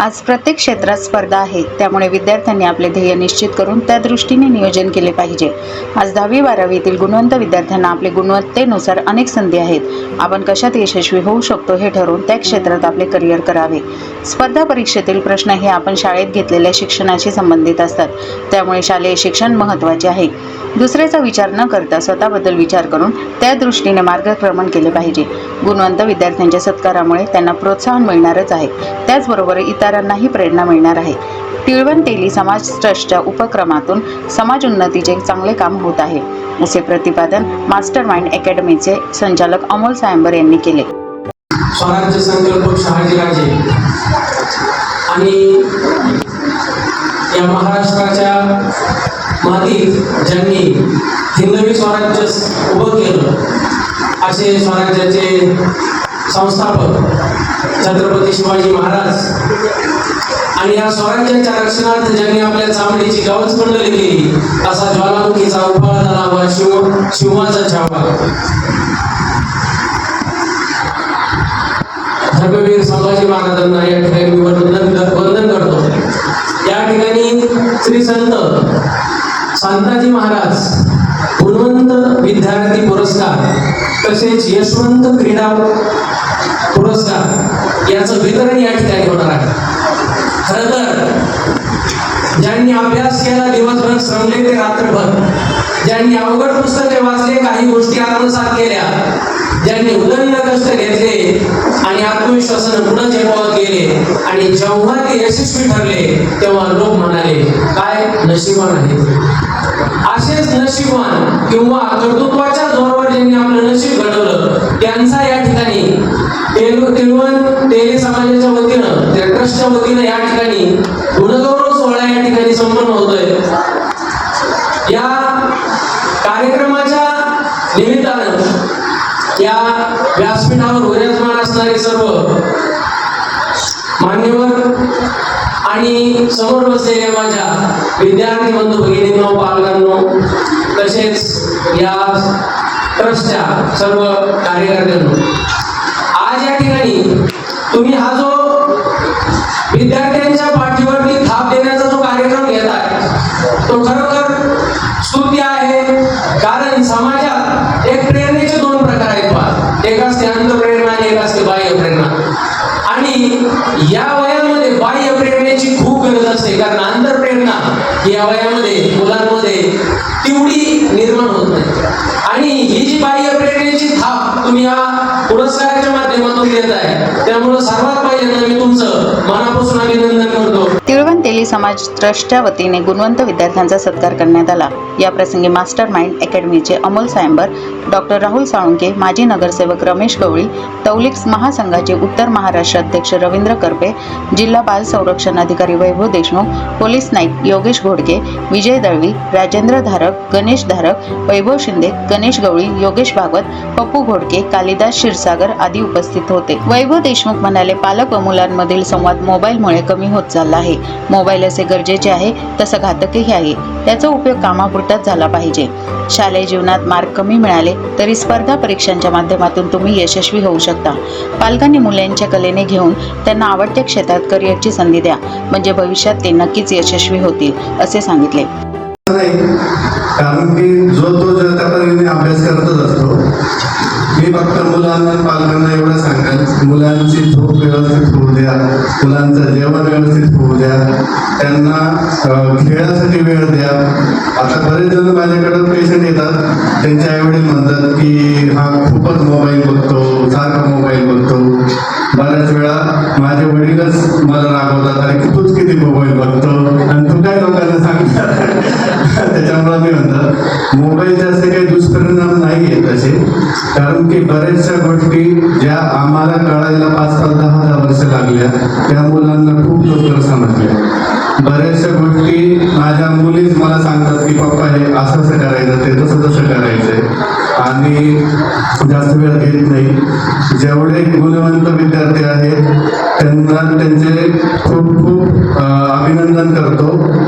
आज प्रत्येक क्षेत्रात स्पर्धा आहे. त्यामुळे विद्यार्थ्यांनी आपले ध्येय निश्चित करून त्या दृष्टीने नियोजन केले पाहिजे. आज दहावी बारावीतील गुणवंत विद्यार्थ्यांना आपले गुणवत्तेनुसार अनेक संधी आहेत. आपण कशात यशस्वी होऊ शकतो हे ठरवून त्या क्षेत्रात आपले करिअर करावे. स्पर्धा परीक्षेतील प्रश्न हे आपण शाळेत घेतलेल्या शिक्षणाशी संबंधित असतात. त्यामुळे शालेय शिक्षण महत्त्वाचे आहे. दुसऱ्याचा विचार न करता स्वतःबद्दल विचार करून त्या दृष्टीने मार्गक्रमण केले पाहिजे. गुणवंत विद्यार्थ्यांच्या सत्कारामुळे त्यांना प्रोत्साहन मिळणारच आहे. त्याचबरोबर इतर इतरांनाही प्रेरणा मिळणार आहे. टिळवण तेली समाज ट्रस्टच्या उपक्रमातून समाज उन्नतीचे चांगले काम होत आहे. असे प्रतिपादन मास्टर माइंड अकॅडमीचे संचालक अमोल सायंबर यांनी केले. स्वराज्य संकल्प शहाजीराजे आणि या महाराष्ट्राच्या मातीत ज्यांनी हिंदवी स्वराज्य उभं केलं असे स्वराज्याचे संस्थापक छत्रपती शिवाजी महाराज. आणि या स्वराज्याच्या रक्षणार्थ ज्यांनी आपल्या चामडीची गावच मंडळी केली असा ज्वालामुखीचा उफाळा झाला शिव शिवाचा छावा. धर्मवीर संभाजी महाराजांना या ठिकाणी मी वंदन वंदन करतो. या ठिकाणी श्री संत संताजी महाराज गुणवंत विद्यार्थी पुरस्कार तसेच यशवंत क्रीडा पुरस्कार याचं वितरण या ठिकाणी होणार आहे. खरं तर ज्यांनी अभ्यास केला दिवसभर श्रमले ते रात्रभर ज्यांनी अवघड पुस्तके वाचले काही गोष्टी आत्मसात केल्या ज्यांनी उदंड कष्ट घेतले आणि आत्मविश्वासानं पुढे झेपावत गेले आणि जेव्हा ते यशस्वी ठरले तेव्हा लोक म्हणाले काय नशिबान आहेत असेच नशिबान किंवा कर्तृत्वाच्या जोरावर ज्यांनी आपलं नशीब घडवलं त्यांचा या ठिकाणी समाजाच्या वतीनं त्या ट्रस्टच्या वतीनं या ठिकाणी गुणगौरव सोहळा या ठिकाणी संपन्न होतोय. या कार्यक्रमाच्या निमित्तानं या व्यासपीठावर विराजमान असणारे सर्व मान्यवर आणि समोर बसलेल्या माझ्या विद्यार्थी बंधू भगिनींनो पालकांनो तसेच या ट्रस्टच्या सर्व कार्यकर्त्यांनो आज या ठिकाणी तुम्ही हा समाज ट्रस्टच्या वतीने गुणवंत विद्यार्थ्यांचा सत्कार करण्यात आला. या प्रसंगी मास्टर माइंड अकॅडमीचे अमोल सायंबर डॉक्टर राहुल साळुंके माजी नगरसेवक रमेश गवळी तौलिक महासंघाचे उत्तर महाराष्ट्र अध्यक्ष रवींद्र करपे जिल्हा बाल संरक्षण अधिकारी वैभव देशमुख पोलीस नाईक योगेश घोडके विजय दळवी राजेंद्र धारक गणेश धारक वैभव शिंदे गणेश गवळी योगेश भागवत पप्पू घोडके कालिदास क्षीरसागर आदी उपस्थित होते. वैभव देशमुख म्हणाले पालक व मुलांमधील संवाद मोबाईलमुळे कमी होत चालला आहे. मोबाईल असे गरजेचे आहे तसं घातकही आहे. त्याचा उपयोग कामापुरताच झाला पाहिजे. शालेय जीवनात मार्क कमी मिळाले तरी स्पर्धा परीक्षांच्या माध्यमातून तुम्ही यशस्वी होऊ शकता. पालकांनी मुलांच्या कलेने घेऊन त्यांना आवडत्या क्षेत्रात करिअरची संधी द्या म्हणजे भविष्यात ते नक्कीच यशस्वी होतील असे सांगितले. कारण की जो तो अभ्यास करतच असतो मी फक्त मुलांना पालकांना एवढं सांगेल मुलांची झोप व्यवस्थित होऊ द्या मुलांचं जेवण व्यवस्थित होऊ द्या त्यांना खेळासाठी वेळ द्या. आता बरेच जण माझ्याकडे पेशंट येतात त्यांचे आईवडील म्हणतात की हा खूपच मोबाईल बघतो सारखा मोबाईल बघतो. बऱ्याच वेळा माझे वडीलच मला रागवतात अरे तूच किती मोबाईल बघतो? आणि तू काय लोकांना सांगतात? त्याच्यामुळे मी म्हणतात मोबाईलच्या काही दुष्परिणाम नाही आहेत तसे कारण की बऱ्याचशा गोष्टी ज्या आम्हाला कळायला पाच पाच दहा दहा वर्ष लागल्या त्या मुलांना खूप लवकर समजल्या. बऱ्याचशा गोष्टी माझ्या मुलीच मला सांगतात की पप्पा हे असं असं करायचं ते तसं तसं करायचंय. आणि जास्त वेळ घेत नाही. जेवढे गुणवंत विद्यार्थी आहेत त्यांना त्यांचे खूप खूप अभिनंदन करतो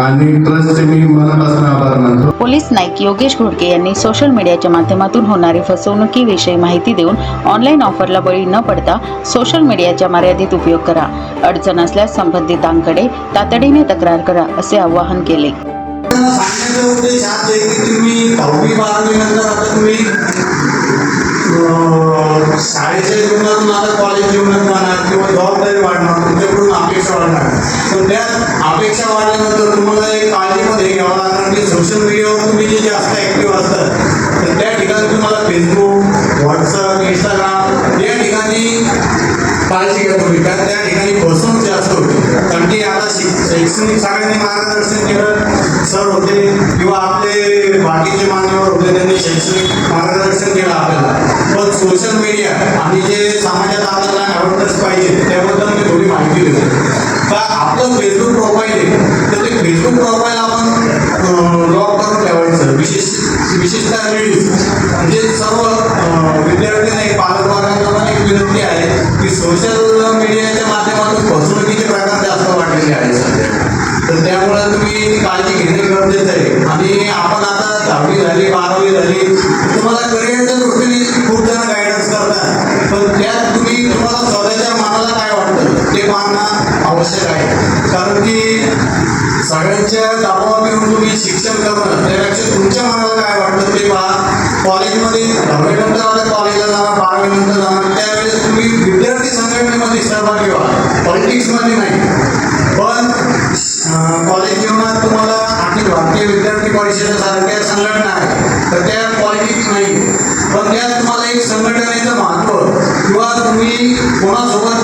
आणि ट्रस्टचे मी मनापासून आभार मानतो. पोलीस नाईक योगेश घोडके यांनी सोशल मीडियाच्या माध्यमातून होणारी फसवणुकीविषयी माहिती देऊन ऑनलाईन ऑफरला बळी न पडता सोशल मीडियाच्या मर्यादित उपयोग करा. अडचण असल्यास संबंधितांकडे तातडीने तक्रार करा असे आवाहन केले. तुम्ही दहावी बारावी नंतर शाळेच्या जीवनातून आता कॉलेज जीवनात म्हणा किंवा जबाबदारी वाढणार तुमच्याकडून अपेक्षा वाढणार पण त्या अपेक्षा वाढल्यानंतर तुम्हाला एक काळजीमध्ये घ्यावं लागणार की सोशल मीडियावर तुम्ही जे जास्त ऍक्टिव्ह असतात तर त्या ठिकाणी तुम्हाला फेसबुक व्हॉट्सअप इंस्टाग्राम तो विकास त्या ठिकाणी बसून जास्त होते. कारण की आता शैक्षणिक सगळ्यांनी मार्गदर्शन केलं सर होते किंवा आपले बाकीचे मान्यवर होते त्यांनी शैक्षणिक मार्गदर्शन केलं आपल्याला. पण सोशल मीडिया आणि जे समाजात आपल्याला अवेअरनेस पाहिजे त्याबद्दल मी थोडी माहिती देतो. का आपलं फेसबुक प्रोफाईल आहे तर ते फेसबुक प्रोफाईल आपण लॉक करून ठेवायचं. विशेष विशेषतः लेडीज म्हणजे सर्व जास्त आहे सध्या. तर त्यामुळे तुम्ही काळजी घेणे गरजेचं आहे. आणि आपण आता दहावी झाली बारावी झाली तुम्हाला करिअरच्या दृष्टीने खूप जण गायडन्स करतात. पण त्यात तुम्ही तुम्हाला स्वतःच्या मनाला काय वाटतं? ते पाहणं आवश्यक आहे. कारण की सगळ्यांच्या दबावात येऊन तुम्ही शिक्षण करणं त्यापेक्षा तुमच्या मनाला काय नंतर आता कॉलेजला जाणार बारावी नंतर जाणार त्यावेळेस तुम्ही विद्यार्थी संघटनेमध्ये सहभागी व्हा. पॉलिटिक्समध्ये नाही. पण कॉलेज जीवनात तुम्हाला अखिल भारतीय विद्यार्थी परिषदेसारख्या संघटना आहे तर त्या पॉलिटिक्स नाही. पण त्यात तुम्हाला एक संघटनेचं महत्त्व किंवा तुम्ही कोणासोबत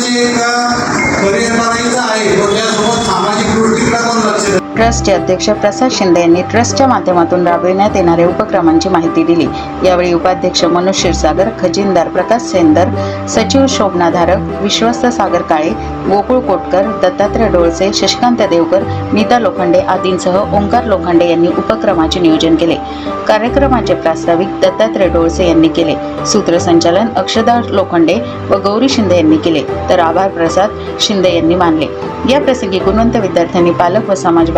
bendita. ट्रस्टचे अध्यक्ष प्रसाद शिंदे यांनी ट्रस्टच्या माध्यमातून राबविण्यात येणाऱ्या उपक्रमांची माहिती दिली. यावेळी उपाध्यक्ष मनोज क्षीरसागर खजिनदार प्रकाश सेंदर सचिव शोभनाधारक विश्वस्त सागर काळे गोकुळ कोटकर दत्तात्रय डोळसे शशिकांत देवकर नीता लोखंडे आदींसह ओंकार लोखंडे यांनी उपक्रमाचे नियोजन केले. कार्यक्रमाचे प्रास्ताविक दत्तात्रय डोळसे यांनी केले. सूत्रसंचालन अक्षदा लोखंडे व गौरी शिंदे यांनी केले. तर आभार प्रसाद शिंदे यांनी मानले. या प्रसंगी गुणवंत विद्यार्थ्यांनी पालक व समाज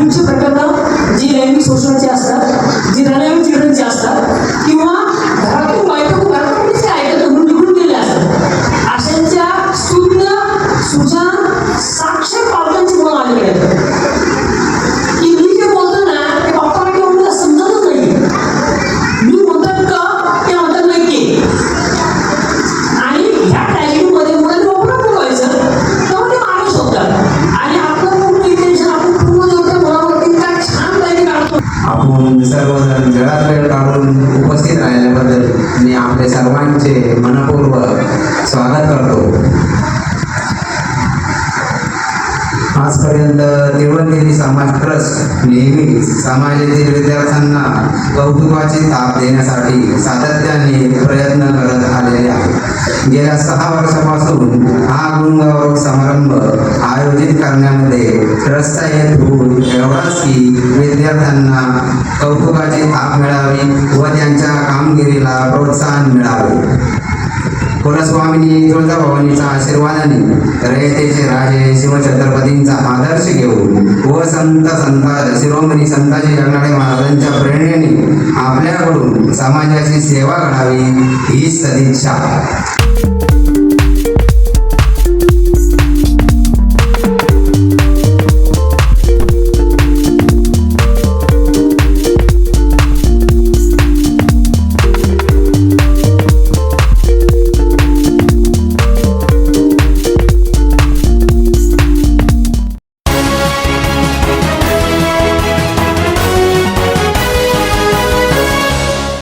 आठवीची प्रकरणं जी लैंगिक शोषणाची असतात जी रणायम चिल्ड्रनची असतात सर्वांचे मनपूर्वक स्वागत करतो. आजपर्यंत निवडलेली समाज ट्रस्ट नेहमी समाजातील विद्यार्थ्यांना कौतुकाची ताप देण्यासाठी सातत्याने प्रयत्न करत आलेले म्हणजे गेल्या सहा वर्षापासून हा गुणगाव समारंभ आयोजित करण्यामध्ये रस्ता येत होऊन एवढाच की विद्यार्थ्यांना कौतुकाची थाप मिळावी व त्यांच्या कामगिरीला प्रोत्साहन मिळावे. कुलस्वामिनी तुळजाभवानीच्या आशीर्वादाने रयतेचे राजे शिवछत्रपतींचा आदर्श घेऊन व संत संत शिरोमणी संताजी जगनाडे महाराजांच्या प्रेरणेने आपल्याकडून समाजाची सेवा करावी ही सदिच्छा.